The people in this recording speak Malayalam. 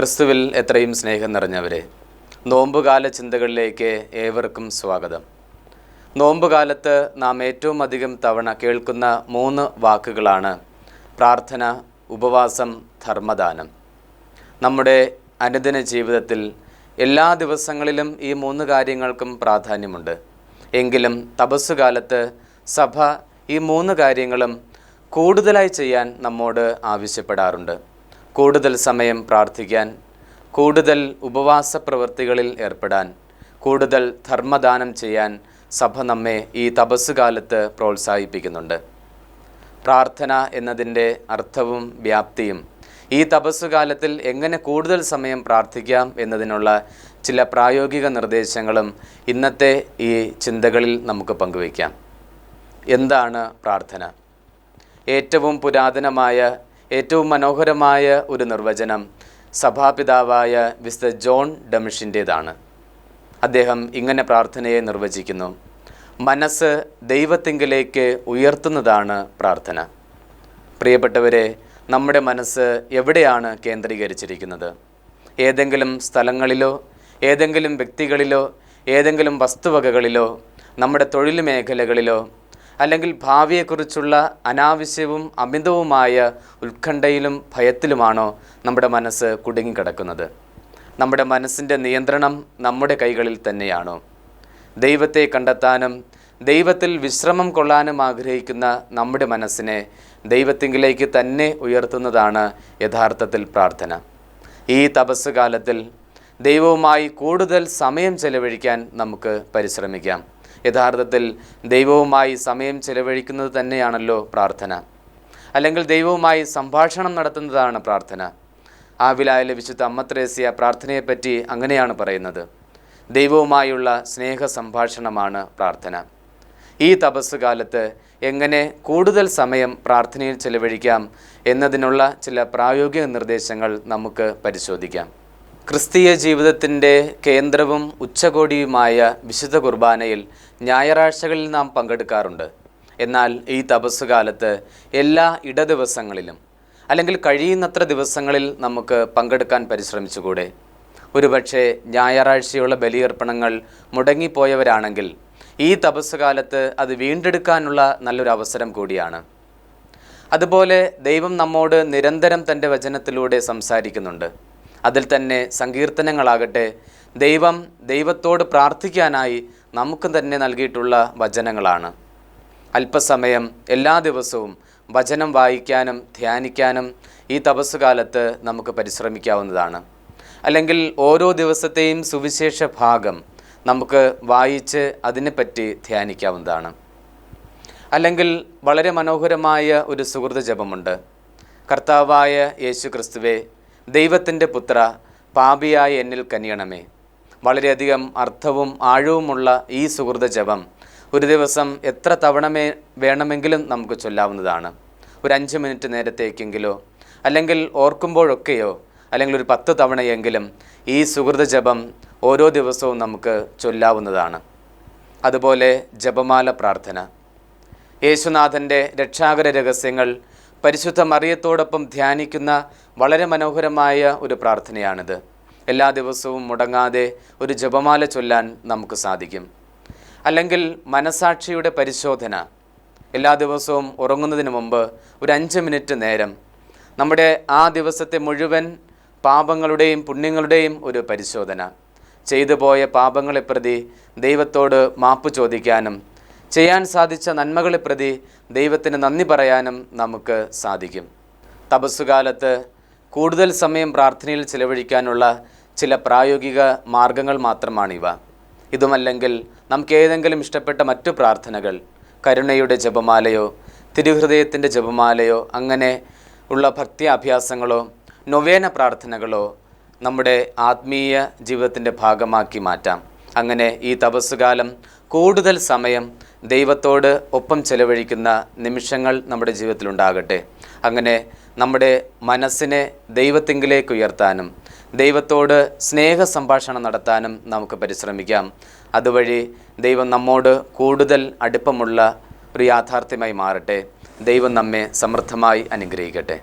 ക്രിസ്തുവിൽ എത്രയും സ്നേഹം നിറഞ്ഞവരെ നോമ്പുകാല ചിന്തകളിലേക്ക് ഏവർക്കും സ്വാഗതം. നോമ്പുകാലത്ത് നാം ഏറ്റവും അധികം തവണ കേൾക്കുന്ന മൂന്ന് വാക്കുകളാണ് പ്രാർത്ഥന ഉപവാസം ധർമ്മദാനം. നമ്മുടെ അനുദിന ജീവിതത്തിൽ എല്ലാ ദിവസങ്ങളിലും ഈ മൂന്ന് കാര്യങ്ങൾക്കും പ്രാധാന്യമുണ്ട്. എങ്കിലും തപസ്സുകാലത്ത് സഭ ഈ മൂന്ന് കാര്യങ്ങളും കൂടുതലായി ചെയ്യാൻ നമ്മോട് ആവശ്യപ്പെടാറുണ്ട്. കൂടുതൽ സമയം പ്രാർത്ഥിക്കാൻ കൂടുതൽ ഉപവാസ പ്രവൃത്തികളിൽ ഏർപ്പെടാൻ കൂടുതൽ ധർമ്മദാനം ചെയ്യാൻ സഭ നമ്മെ ഈ തപസ്സുകാലത്ത് പ്രോത്സാഹിപ്പിക്കുന്നുണ്ട്. പ്രാർത്ഥന എന്നതിന്റെ അർത്ഥവും വ്യാപ്തിയും ഈ തപസ്സുകാലത്തിൽ എങ്ങനെ കൂടുതൽ സമയം പ്രാർത്ഥിക്കാം എന്നതിനുള്ള ചില പ്രായോഗിക നിർദ്ദേശങ്ങളും ഇന്നത്തെ ഈ ചിന്തകളിൽ നമുക്ക് പങ്കുവയ്ക്കാം. എന്താണ് പ്രാർത്ഥന? ഏറ്റവും പുരാതനമായ ഏറ്റവും മനോഹരമായ ഒരു നിർവചനം സഭാപിതാവായ വിശുദ്ധ ജോൺ ഡമിഷിന്റേതാണ്. അദ്ദേഹം ഇങ്ങനെ പ്രാർത്ഥനയെ നിർവചിക്കുന്നു. മനസ്സ് ദൈവത്തിങ്കിലേക്ക് ഉയർത്തുന്നതാണ് പ്രാർത്ഥന. പ്രിയപ്പെട്ടവരെ നമ്മുടെ മനസ്സ് എവിടെയാണ് കേന്ദ്രീകരിച്ചിരിക്കുന്നത്? ഏതെങ്കിലും സ്ഥലങ്ങളിലോ ഏതെങ്കിലും വ്യക്തികളിലോ ഏതെങ്കിലും വസ്തുവകകളിലോ നമ്മുടെ തൊഴിൽ മേഖലകളിലോ അല്ലെങ്കിൽ ഭാവിയെക്കുറിച്ചുള്ള അനാവശ്യവും അമിതവുമായ ഉത്കണ്ഠയിലും ഭയത്തിലുമാണോ നമ്മുടെ മനസ്സ് കുടുങ്ങിക്കിടക്കുന്നത്? നമ്മുടെ മനസ്സിന്റെ നിയന്ത്രണം നമ്മുടെ കൈകളിൽ തന്നെയാണോ? ദൈവത്തെ കണ്ടെത്താനും ദൈവത്തിൽ വിശ്രമം കൊള്ളാനും ആഗ്രഹിക്കുന്ന നമ്മുടെ മനസ്സിനെ ദൈവത്തിങ്കിലേക്ക് തന്നെ ഉയർത്തുന്നതാണ് യഥാർത്ഥത്തിൽ പ്രാർത്ഥന. ഈ തപസ് കാലത്തിൽ ദൈവവുമായി കൂടുതൽ സമയം ചെലവഴിക്കാൻ നമുക്ക് പരിശ്രമിക്കാം. യഥാർത്ഥത്തിൽ ദൈവവുമായി സമയം ചെലവഴിക്കുന്നത് തന്നെയാണല്ലോ പ്രാർത്ഥന. അല്ലെങ്കിൽ ദൈവവുമായി സംഭാഷണം നടത്തുന്നതാണ് പ്രാർത്ഥന. ആവിലായ വിശുദ്ധ അമ്മത്രേസ്യ പ്രാർത്ഥനയെപ്പറ്റി അങ്ങനെയാണ് പറയുന്നത്. ദൈവവുമായുള്ള സ്നേഹ സംഭാഷണമാണ് പ്രാർത്ഥന. ഈ തപസ് കാലത്ത് എങ്ങനെ കൂടുതൽ സമയം പ്രാർത്ഥനയിൽ ചെലവഴിക്കാം എന്നതിനുള്ള ചില പ്രായോഗിക നിർദ്ദേശങ്ങൾ നമുക്ക് പരിശോധിക്കാം. ക്രിസ്തീയ ജീവിതത്തിന്റെ കേന്ദ്രവും ഉച്ചകോടിയുമായ വിശുദ്ധ കുർബാനയിൽ ഞായറാഴ്ചകളിൽ നാം പങ്കെടുക്കാറുണ്ട്. എന്നാൽ ഈ തപസ് കാലത്ത് എല്ലാ ഇടദിവസങ്ങളിലും അല്ലെങ്കിൽ കഴിയുന്നത്ര ദിവസങ്ങളിൽ നമുക്ക് പങ്കെടുക്കാൻ പരിശ്രമിച്ചുകൂടെ? ഒരുപക്ഷെ ഞായറാഴ്ചയുള്ള ബലിയർപ്പണങ്ങൾ മുടങ്ങിപ്പോയവരാണെങ്കിൽ ഈ തപസ് കാലത്ത് അത് വീണ്ടെടുക്കാനുള്ള നല്ലൊരു അവസരം കൂടിയാണ്. അതുപോലെ ദൈവം നമ്മോട് നിരന്തരം തന്റെ വചനത്തിലൂടെ സംസാരിക്കുന്നുണ്ട്. അതിൽ തന്നെ സങ്കീർത്തനങ്ങളാകട്ടെ. ദൈവം ദൈവത്തോട് പ്രാർത്ഥിക്കാനായി നമുക്ക് തന്നെ നൽകിയിട്ടുള്ള വചനങ്ങളാണ്. അല്പസമയം എല്ലാ ദിവസവും വചനം വായിക്കാനും ധ്യാനിക്കാനും ഈ തപസ് കാലത്ത് നമുക്ക് പരിശ്രമിക്കാവുന്നതാണ്. അല്ലെങ്കിൽ ഓരോ ദിവസത്തെയും സുവിശേഷ ഭാഗം നമുക്ക് വായിച്ച് അതിനെപ്പറ്റി ധ്യാനിക്കാവുന്നതാണ്. അല്ലെങ്കിൽ വളരെ മനോഹരമായ ഒരു സുഹൃത ജപമുണ്ട് കർത്താവായ യേശു ക്രിസ്തുവെ ദൈവത്തിന്റെ പുത്ര പാപിയായി എന്നിൽ കനിയണമേ. വളരെയധികം അർത്ഥവും ആഴവുമുള്ള ഈ സുഹൃത ജപം ഒരു ദിവസം എത്ര തവണമേ വേണമെങ്കിലും നമുക്ക് ചൊല്ലാവുന്നതാണ്. ഒരു അഞ്ച് മിനിറ്റ് നേരത്തേക്കെങ്കിലോ അല്ലെങ്കിൽ ഓർക്കുമ്പോഴൊക്കെയോ അല്ലെങ്കിൽ ഒരു പത്ത് തവണയെങ്കിലും ഈ സുഹൃത ജപം ഓരോ ദിവസവും നമുക്ക് ചൊല്ലാവുന്നതാണ്. അതുപോലെ ജപമാല പ്രാർത്ഥന. യേശുനാഥന്റെ രക്ഷാകര രഹസ്യങ്ങൾ പരിശുദ്ധ മറിയത്തോടൊപ്പം ധ്യാനിക്കുന്ന വളരെ മനോഹരമായ ഒരു പ്രാർത്ഥനയാണിത്. എല്ലാ ദിവസവും മുടങ്ങാതെ ഒരു ജപമാല ചൊല്ലാൻ നമുക്ക് സാധിക്കും. അല്ലെങ്കിൽ മനസാക്ഷിയുടെ പരിശോധന. എല്ലാ ദിവസവും ഉറങ്ങുന്നതിന് മുമ്പ് ഒരു അഞ്ച് മിനിറ്റ് നേരം നമ്മുടെ ആ ദിവസത്തെ മുഴുവൻ പാപങ്ങളുടെയും പുണ്യങ്ങളുടെയും ഒരു പരിശോധന. ചെയ്തു പോയ പാപങ്ങളെ പ്രതി ദൈവത്തോട് മാപ്പ് ചോദിക്കാനും ചെയ്യാൻ സാധിച്ച നന്മകളെ പ്രതി ദൈവത്തിന് നന്ദി പറയാനും നമുക്ക് സാധിക്കും. തപസ്സുകാലത്ത് കൂടുതൽ സമയം പ്രാർത്ഥനയിൽ ചിലവഴിക്കാനുള്ള ചില പ്രായോഗിക മാർഗങ്ങൾ മാത്രമാണിവ. ഇതുമല്ലെങ്കിൽ നമുക്ക് ഏതെങ്കിലും ഇഷ്ടപ്പെട്ട മറ്റു പ്രാർത്ഥനകൾ കരുണയുടെ ജപമാലയോ തിരുഹൃദയത്തിന്റെ ജപമാലയോ അങ്ങനെ ഉള്ള ഭക്തി അഭ്യാസങ്ങളോ നൊവേന പ്രാർത്ഥനകളോ നമ്മുടെ ആത്മീയ ജീവിതത്തിന്റെ ഭാഗമാക്കി മാറ്റാം. അങ്ങനെ ഈ തപസ്സുകാലം കൂടുതൽ സമയം ദൈവത്തോട് ഒപ്പം ചെലവഴിക്കുന്ന നിമിഷങ്ങൾ നമ്മുടെ ജീവിതത്തിലുണ്ടാകട്ടെ. അങ്ങനെ നമ്മുടെ മനസ്സിനെ ദൈവത്തിങ്കിലേക്ക് ഉയർത്താനും ദൈവത്തോട് സ്നേഹ സംഭാഷണം നടത്താനും നമുക്ക് പരിശ്രമിക്കാം. അതുവഴി ദൈവം നമ്മോട് കൂടുതൽ അടുപ്പമുള്ള ഒരു യാഥാർത്ഥ്യമായി മാറട്ടെ. ദൈവം നമ്മെ സമൃദ്ധമായി അനുഗ്രഹിക്കട്ടെ.